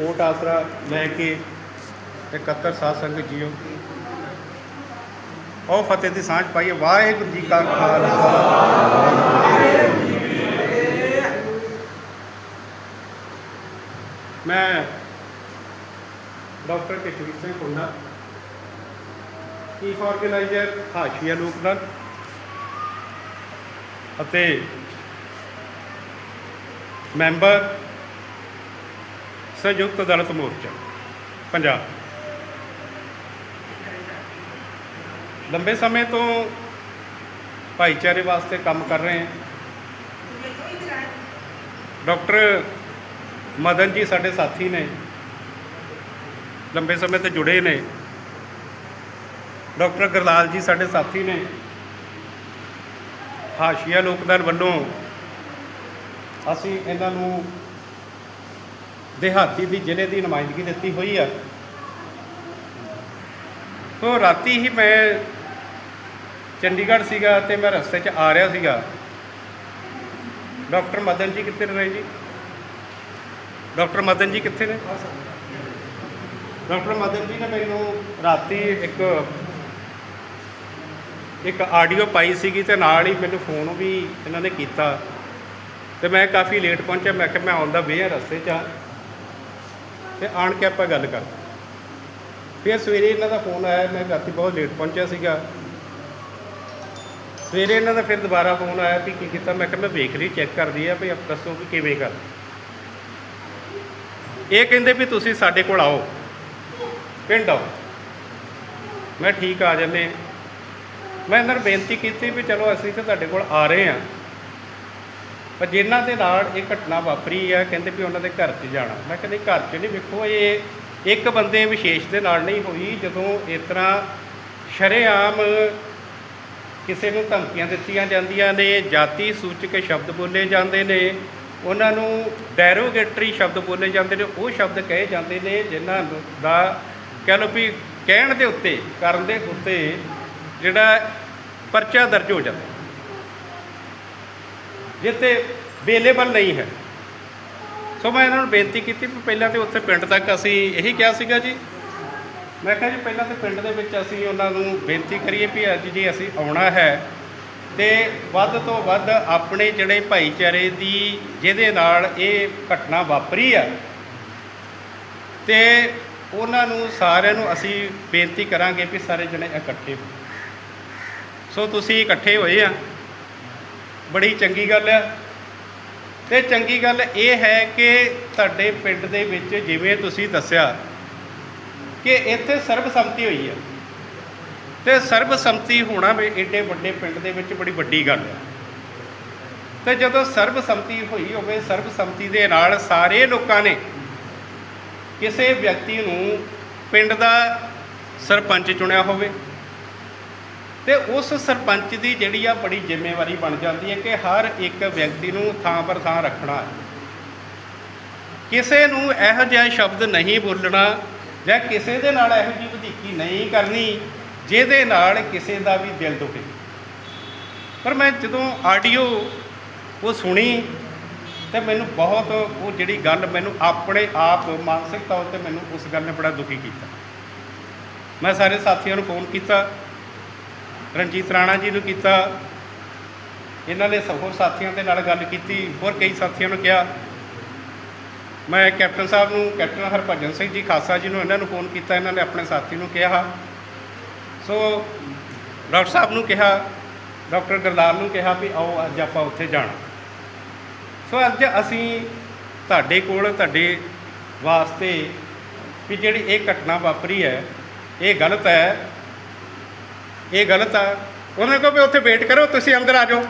ਕੋਟ ਆਸਰਾ ਲੈ ਕੇ ਇਕੱਤਰ ਸਾਧ ਸੰਗਤ ਜੀਓ। ਉਹ ਫਤਿਹ ਦੀ ਸਾਂਝ ਪਾਈਏ। ਵਾਹਿਗੁਰੂ ਜੀ ਕਾ ਖਾਲਸਾ। ਮੈਂ ਡਾਕਟਰ ਕਿਸ਼ਵੀਰ ਸਿੰਘ ਕੁੰਡਾ ਚੀਫ ਆਰਗੇਨਾਈਜ਼ਰ ਹਾਸ਼ੀਆ ਲੋਕਦਲ ਅਤੇ ਮੈਂਬਰ ਸੰਯੁਕਤ ਦਲਿਤ ਮੋਰਚਾ, ਪੰਜਾਬ। ਲੰਬੇ ਸਮੇਂ ਤੋਂ ਭਾਈਚਾਰੇ ਵਾਸਤੇ ਕੰਮ ਕਰ ਰਹੇ ਹਾਂ। ਡਾਕਟਰ ਮਦਨ ਜੀ ਸਾਡੇ ਸਾਥੀ ਨੇ, ਲੰਬੇ ਸਮੇਂ ਤੋਂ ਜੁੜੇ ਨੇ। ਡਾਕਟਰ ਗੁਰਲਾਲ ਜੀ ਸਾਡੇ ਸਾਥੀ ਨੇ, ਹਾਸ਼ੀਆ ਲੋਕਦਲ ਵੱਲੋਂ ਅਸੀਂ ਇਹਨਾਂ ਨੂੰ ਦਿਹਾਤੀ ਦੀ ਜ਼ਿਲ੍ਹੇ ਦੀ ਨੁਮਾਇੰਦਗੀ ਦਿੱਤੀ ਹੋਈ ਆ। ਸੋ ਰਾਤੀ ਹੀ ਮੈਂ ਚੰਡੀਗੜ੍ਹ ਸੀਗਾ ਤੇ ਮੈਂ ਰਸਤੇ 'ਚ ਆ ਰਿਹਾ ਸੀਗਾ। ਡਾਕਟਰ ਮਦਨ ਜੀ ਕਿੱਥੇ ਨੇ ਜੀ? ਡਾਕਟਰ ਮਦਨ ਜੀ ਕਿੱਥੇ ਨੇ? ਡਾਕਟਰ ਮਦਨ ਜੀ ਨੇ ਮੈਨੂੰ ਰਾਤੀ ਇੱਕ ਇੱਕ ਆਡੀਓ ਪਾਈ ਸੀਗੀ ਤੇ ਨਾਲ ਹੀ ਮੈਨੂੰ ਫੋਨ ਵੀ ਇਹਨਾਂ ਨੇ ਕੀਤਾ। ਤੇ ਮੈਂ ਕਾਫੀ ਲੇਟ ਪਹੁੰਚਿਆ। ਮੈਂ ਕਿਹਾ ਮੈਂ ਆਉਂਦਾ ਵੇ ਰਸਤੇ 'ਚ। ਆ ਤੇ ਆਣ ਕੇ ਆਪਾਂ ਗੱਲ ਕਰ ਫਿਰ ਸਵੇਰੇ ਇਹਨਾਂ ਦਾ ਫੋਨ ਆਇਆ, ਮੈਂ ਰਾਤੀ ਬਹੁਤ ਲੇਟ ਪਹੁੰਚਿਆ ਸੀਗਾ। ਸਵੇਰੇ ਇਹਨਾਂ ਦਾ ਫਿਰ ਦੁਬਾਰਾ ਫੋਨ ਆਇਆ ਵੀ ਕੀ ਕੀਤਾ? ਮੈਂ ਕਿਹਾ ਮੈਂ ਵੇਖ ਲਈ ਚੈੱਕ ਕਰਦੀ ਆ, ਵੀ ਆਪ ਦੱਸੋ ਕਿ ਕਿਵੇਂ ਕਰ ਇਹ ਕਹਿੰਦੇ ਵੀ ਤੁਸੀਂ ਸਾਡੇ ਕੋਲ ਆਓ, ਪਿੰਡ ਆਓ। ਮੈਂ ਠੀਕ ਆ ਜੰਨੇ ਮੈਂ ਇਹਨਾਂ ਨੂੰ ਬੇਨਤੀ ਕੀਤੀ ਵੀ ਚਲੋ ਅਸੀਂ ਤਾਂ ਤੁਹਾਡੇ ਕੋਲ ਆ ਰਹੇ ਹਾਂ। ਪਰ ਜਿਨ੍ਹਾਂ ਦੇ ਨਾਲ ਇਹ ਘਟਨਾ ਵਾਪਰੀ ਆ, ਕਹਿੰਦੇ ਵੀ ਉਹਨਾਂ ਦੇ ਘਰ 'ਚ ਜਾਣਾ। ਮੈਂ ਕਹਿੰਦੇ ਘਰ 'ਚ ਨਹੀਂ, ਵੇਖੋ, ਇਹ ਇੱਕ ਬੰਦੇ ਵਿਸ਼ੇਸ਼ ਦੇ ਨਾਲ ਨਹੀਂ ਹੋਈ, ਜਦੋਂ ਇਸ ਤਰ੍ਹਾਂ ਸ਼ਰੇਆਮ ਕਿਸੇ ਨੂੰ ਧਮਕੀਆਂ ਦਿੱਤੀਆਂ ਜਾਂਦੀਆਂ ਨੇ, ਜਾਤੀ ਸੂਚਕ ਸ਼ਬਦ ਬੋਲੇ ਜਾਂਦੇ ਨੇ, ਉਹਨਾਂ ਨੂੰ ਡੈਰੋਗੇਟਰੀ ਸ਼ਬਦ ਬੋਲੇ ਜਾਂਦੇ ਨੇ, ਉਹ ਸ਼ਬਦ ਕਹੇ ਜਾਂਦੇ ਨੇ, ਜਿਨ੍ਹਾਂ ਨੂੰ ਦਾ ਕਹਿ ਲਓ ਵੀ ਕਹਿਣ ਦੇ ਉੱਤੇ, ਕਰਨ ਦੇ ਉੱਤੇ ਜਿਹੜਾ ਪਰਚਾ ਦਰਜ ਹੋ ਜਾਂਦਾ। ਜਿੱਥੇ ਅਵੇਲੇਬਲ ਨਹੀਂ ਹੈ। ਸੋ ਮੈਂ ਇਹਨਾਂ ਨੂੰ ਬੇਨਤੀ ਕੀਤੀ ਵੀ ਪਹਿਲਾਂ ਤੇ ਉੱਥੇ ਪਿੰਡ ਤੱਕ ਅਸੀਂ ਇਹੀ ਕਿਹਾ ਸੀਗਾ ਜੀ। ਮੈਂ ਕਿਹਾ ਜੀ ਪਹਿਲਾਂ ਤੇ ਪਿੰਡ ਦੇ ਵਿੱਚ ਅਸੀਂ ਉਹਨਾਂ ਨੂੰ ਬੇਨਤੀ ਕਰੀਏ ਵੀ ਅੱਜ ਜੇ ਅਸੀਂ ਆਉਣਾ ਹੈ ਤੇ ਵੱਧ ਤੋਂ ਵੱਧ ਆਪਣੇ ਜਿਹੜੇ ਭਾਈਚਾਰੇ ਦੀ ਜਿਹਦੇ ਨਾਲ ਇਹ ਘਟਨਾ ਵਾਪਰੀ ਆ, ਤੇ ਉਹਨਾਂ ਨੂੰ ਸਾਰਿਆਂ ਨੂੰ ਅਸੀਂ ਬੇਨਤੀ ਕਰਾਂਗੇ ਵੀ ਸਾਰੇ ਜਣੇ ਇਕੱਠੇ ਹੋ। ਸੋ ਤੁਸੀਂ ਇਕੱਠੇ ਹੋਏ ਆ। ਬੜੀ ਚੰਗੀ ਗੱਲ ਆ। ਤੇ ਚੰਗੀ ਗੱਲ ਇਹ ਹੈ ਕਿ ਤੁਹਾਡੇ ਪਿੰਡ ਦੇ ਵਿੱਚ ਜਿਵੇਂ ਤੁਸੀਂ ਦੱਸਿਆ ਕਿ ਇੱਥੇ ਸਰਬਸੰਮਤੀ ਹੋਈ ਹੈ ਤੇ ਸਰਬਸੰਮਤੀ ਹੋਣਾ ਵੀ ਏਡੇ ਵੱਡੇ ਪਿੰਡ ਦੇ ਵਿੱਚ ਬੜੀ ਵੱਡੀ ਗੱਲ ਹੈ ਤੇ ਜਦੋਂ ਸਰਬਸੰਮਤੀ ਹੋਈ ਹੋਵੇ, ਸਰਬਸੰਮਤੀ ਦੇ ਨਾਲ ਸਾਰੇ ਲੋਕਾਂ ਨੇ ਕਿਸੇ ਵਿਅਕਤੀ ਨੂੰ ਪਿੰਡ ਦਾ ਸਰਪੰਚ ਚੁਣਿਆ ਹੋਵੇ ਤੇ ਉਸ ਸਰਪੰਚ ਦੀ ਜਿਹੜੀ ਆ ਬੜੀ ਜ਼ਿੰਮੇਵਾਰੀ ਬਣ ਜਾਂਦੀ ਹੈ ਕਿ ਹਰ ਇੱਕ ਵਿਅਕਤੀ ਨੂੰ ਥਾਂ ਪਰ ਥਾਂ ਰੱਖਣਾ ਹੈ। ਕਿਸੇ ਨੂੰ ਇਹੋ ਜਿਹਾ ਸ਼ਬਦ ਨਹੀਂ ਬੋਲਣਾ ਜਾਂ ਕਿਸੇ ਦੇ ਨਾਲ ਇਹੋ ਜਿਹੀ ਵਧੀਕੀ ਨਹੀਂ ਕਰਨੀ ਜਿਹਦੇ ਨਾਲ ਕਿਸੇ ਦਾ ਵੀ ਦਿਲ ਦੁਖੇ। ਪਰ ਮੈਂ ਜਦੋਂ ਆਡੀਓ ਉਹ ਸੁਣੀ ਤੇ ਮੈਨੂੰ ਬਹੁਤ ਉਹ ਜਿਹੜੀ ਗੱਲ ਮੈਨੂੰ ਆਪਣੇ ਆਪ ਮਾਨਸਿਕ ਤੌਰ ਤੇ ਮੈਨੂੰ ਉਸ ਗੱਲ ਨੇ ਬੜਾ ਦੁਖੀ ਕੀਤਾ। ਮੈਂ ਸਾਰੇ ਸਾਥੀਆਂ ਨੂੰ ਫੋਨ ਕੀਤਾ ਰਣਜੀਤ ਰਾਣਾ ਜੀ ਨੂੰ ਕੀਤਾ। ਇਹਨਾਂ ਨੇ ਹੋਰ ਸਾਥੀਆਂ ਦੇ ਨਾਲ ਗੱਲ ਕੀਤੀ, ਹੋਰ ਕਈ ਸਾਥੀਆਂ ਨੂੰ ਕਿਹਾ। ਮੈਂ ਕੈਪਟਨ ਸਾਹਿਬ ਨੂੰ, ਕੈਪਟਨ ਹਰਭਜਨ ਸਿੰਘ ਜੀ ਖਾਸਾ ਜੀ ਨੂੰ ਇਹਨਾਂ ਨੂੰ ਫੋਨ ਕੀਤਾ, ਇਹਨਾਂ ਨੇ ਆਪਣੇ ਸਾਥੀ ਨੂੰ ਕਿਹਾ। ਸੋ ਡਾਕਟਰ ਸਾਹਿਬ ਨੂੰ ਕਿਹਾ, ਡਾਕਟਰ ਗਰਦਾਰ ਨੂੰ ਕਿਹਾ ਵੀ ਆਓ, ਅੱਜ ਆਪਾਂ ਉੱਥੇ ਜਾਣਾ। ਸੋ ਅੱਜ ਅਸੀਂ ਤੁਹਾਡੇ ਕੋਲ, ਤੁਹਾਡੇ ਵਾਸਤੇ ਵੀ ਜਿਹੜੀ ਇਹ ਘਟਨਾ ਵਾਪਰੀ ਹੈ, ਇਹ ਗਲਤ ਹੈ। ਇਹ ਗਲਤ ਆ। ਉਹਨਾਂ ਕਹੋ ਵੀ ਉੱਥੇ ਵੇਟ ਕਰੋ ਤੁਸੀਂ ਅੰਦਰ ਆ ਜਾਓ।